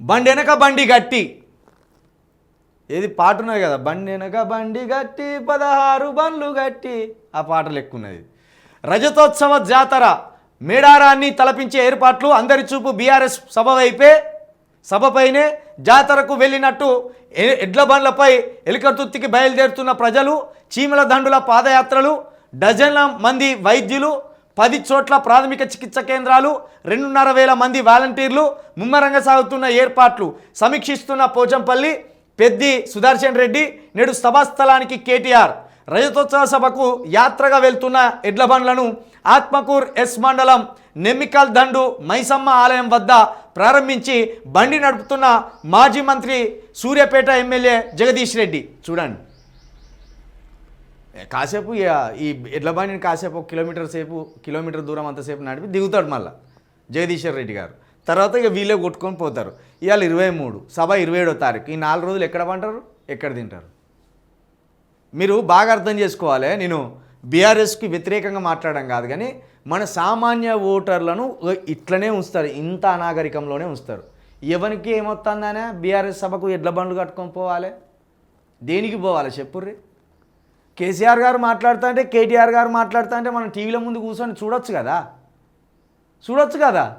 బండి వెనక బండి గట్టి. ఏది పాట ఉన్నది కదా బండి వెనక బండి గట్టి పదహారు బండ్లు గట్టి. ఆ పాట లెక్కున్నది. రజతోత్సవ జాతర మేడారాన్ని తలపించే ఏర్పాట్లు అందరి చూపు బీఆర్ఎస్ సభ వైపే సభపైనే జాతరకు వెళ్ళినట్టు ఎ- ఎడ్ల బండ్లపై ఎలికతుర్తికి బయలుదేరుతున్న ప్రజలు చీమల దండుల పాదయాత్రలు డజన్ల మంది వైద్యులు పది చోట్ల ప్రాథమిక చికిత్స కేంద్రాలు రెండున్నర వేల మంది వాలంటీర్లు ముమ్మరంగా సాగుతున్న ఏర్పాట్లు సమీక్షిస్తున్న పోచంపల్లి పెద్ది సుదర్శన్ రెడ్డి నేడు సభాస్థలానికి కేటీఆర్. రజతోత్సవ సభకు యాత్రగా వెళ్తున్న ఎడ్లబండ్లను ఆత్మకూర్ ఎస్ మండలం నెమ్మికల్ దండు మైసమ్మ ఆలయం వద్ద ప్రారంభించి బండి నడుపుతున్న మాజీ మంత్రి సూర్యాపేట ఎమ్మెల్యే జగదీష్ రెడ్డి. చూడండి. కాసేపు ఇక ఈ ఎడ్ల బండిని కాసేపు ఒక కిలోమీటర్ సేపు కిలోమీటర్ దూరం అంతసేపు నడిపి దిగుతాడు మళ్ళీ జగదీశ్వర్ రెడ్డి గారు. తర్వాత ఇక వీళ్ళే కొట్టుకొని పోతారు. ఇవాళ ఇరవై మూడు సభ ఇరవై ఏడో తారీఖు. ఈ నాలుగు రోజులు ఎక్కడ పంటారు? ఎక్కడ తింటారు? మీరు బాగా అర్థం చేసుకోవాలి. నేను బీఆర్ఎస్కి వ్యతిరేకంగా మాట్లాడడం కాదు కానీ మన సామాన్య ఓటర్లను ఇట్లనే ఉంచుతారు. ఇంత అనాగరికంలోనే ఉంచుతారు. ఎవరికి ఏమొస్తుందనే బీఆర్ఎస్ సభకు ఎడ్ల బండ్లు కట్టుకొని పోవాలి? దేనికి పోవాలి చెప్పుర్రి? కేసీఆర్ గారు మాట్లాడుతా అంటే కేటీఆర్ గారు మాట్లాడుతా అంటే మనం టీవీల ముందు కూర్చొని చూడొచ్చు కదా? చూడొచ్చు కదా?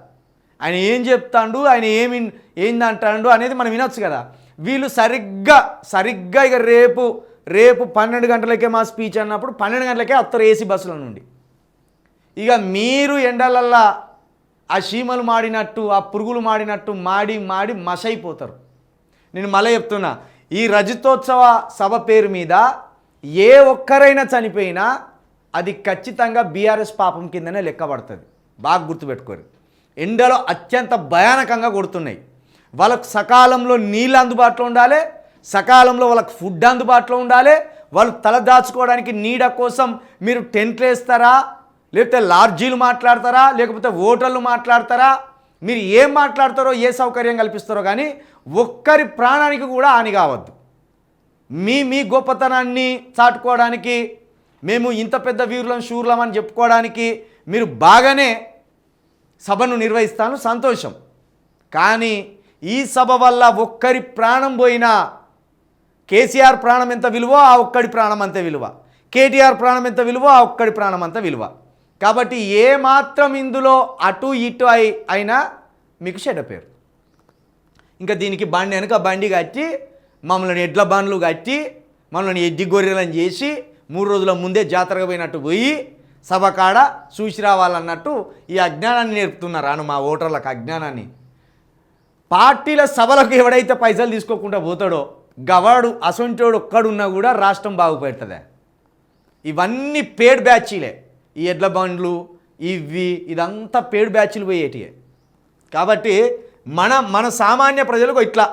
ఆయన ఏం చెప్తాడు? ఆయన ఏమి ఏందంటాడు అనేది మనం వినొచ్చు కదా? వీళ్ళు సరిగ్గా సరిగ్గా ఇక రేపు రేపు పన్నెండు గంటలకే మా స్పీచ్ అన్నప్పుడు పన్నెండు గంటలకే వస్తారు ఏసీ బస్సుల నుండి. ఇక మీరు ఎండలల్లా ఆ చీమలు మాడినట్టు ఆ పురుగులు మాడినట్టు మాడి మాడి మసైపోతారు. నేను మళ్ళీ చెప్తున్నా ఈ రజతోత్సవ సభ పేరు మీద ఏ ఒక్కరైనా చనిపోయినా అది ఖచ్చితంగా బీఆర్ఎస్ పాపం కిందనే లెక్కబడుతుంది బాగా గుర్తుపెట్టుకోరు. ఎండలో అత్యంత భయానకంగా కొడుతున్నాయి. వాళ్ళకు సకాలంలో నీళ్ళు అందుబాటులో ఉండాలి సకాలంలో వాళ్ళకి ఫుడ్ అందుబాటులో ఉండాలి వాళ్ళు తల దాచుకోవడానికి నీడ కోసం మీరు టెంట్లు వేస్తారా లేకపోతే లాడ్జీలు మాట్లాడతారా లేకపోతే హోటళ్ళు మాట్లాడతారా మీరు ఏం మాట్లాడతారో ఏ సౌకర్యం కల్పిస్తారో కానీ ఒక్కరి ప్రాణానికి కూడా హాని కావద్దు. మీ మీ గొప్పతనాన్ని చాటుకోవడానికి మేము ఇంత పెద్ద వీరులం శూర్లం అని చెప్పుకోవడానికి మీరు బాగానే సభను నిర్వహిస్తాను సంతోషం. కానీ ఈ సభ వల్ల ఒక్కరి ప్రాణం పోయినా కేసీఆర్ ప్రాణం ఎంత విలువ ఆ ఒక్కడి ప్రాణం అంత విలువ. కేటీఆర్ ప్రాణం ఎంత విలువ ఆ ఒక్కడి ప్రాణం అంత విలువ. కాబట్టి ఏ మాత్రం ఇందులో అటు ఇటు అయి అయినా మీకు చెడ్డ పేరు. ఇంకా దీనికి బండి వెనుక బండి కట్టి మమ్మల్ని ఎడ్ల బండ్లు కట్టి మమ్మల్ని ఎడ్డి గొర్రెలను చేసి మూడు రోజుల ముందే జాతరగా పోయినట్టు పోయి సభకాడ చూసి రావాలన్నట్టు ఈ అజ్ఞానాన్ని నేర్పుతున్నారు అను మా ఓటర్లకు అజ్ఞానాన్ని. పార్టీల సభలకు ఎవడైతే పైసలు తీసుకోకుండా పోతాడో గవాడు అసొంటోడు ఒక్కడున్నా కూడా రాష్ట్రం బాగుపెడుతుంది. ఇవన్నీ పేడ్ బ్యాచీలే. ఈ ఎడ్ల బండ్లు ఇవి ఇదంతా పేడ్ బ్యాచ్లు పోయేటియే. కాబట్టి మన మన సామాన్య ప్రజలకు ఇట్లా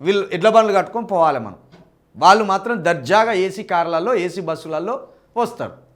వీళ్ళు ఎడ్ల బండ్లు కట్టుకొని పోవాలి మనం. వాళ్ళు మాత్రం దర్జాగా ఏసీ కార్లలో ఏసీ బస్సులలో వస్తారు.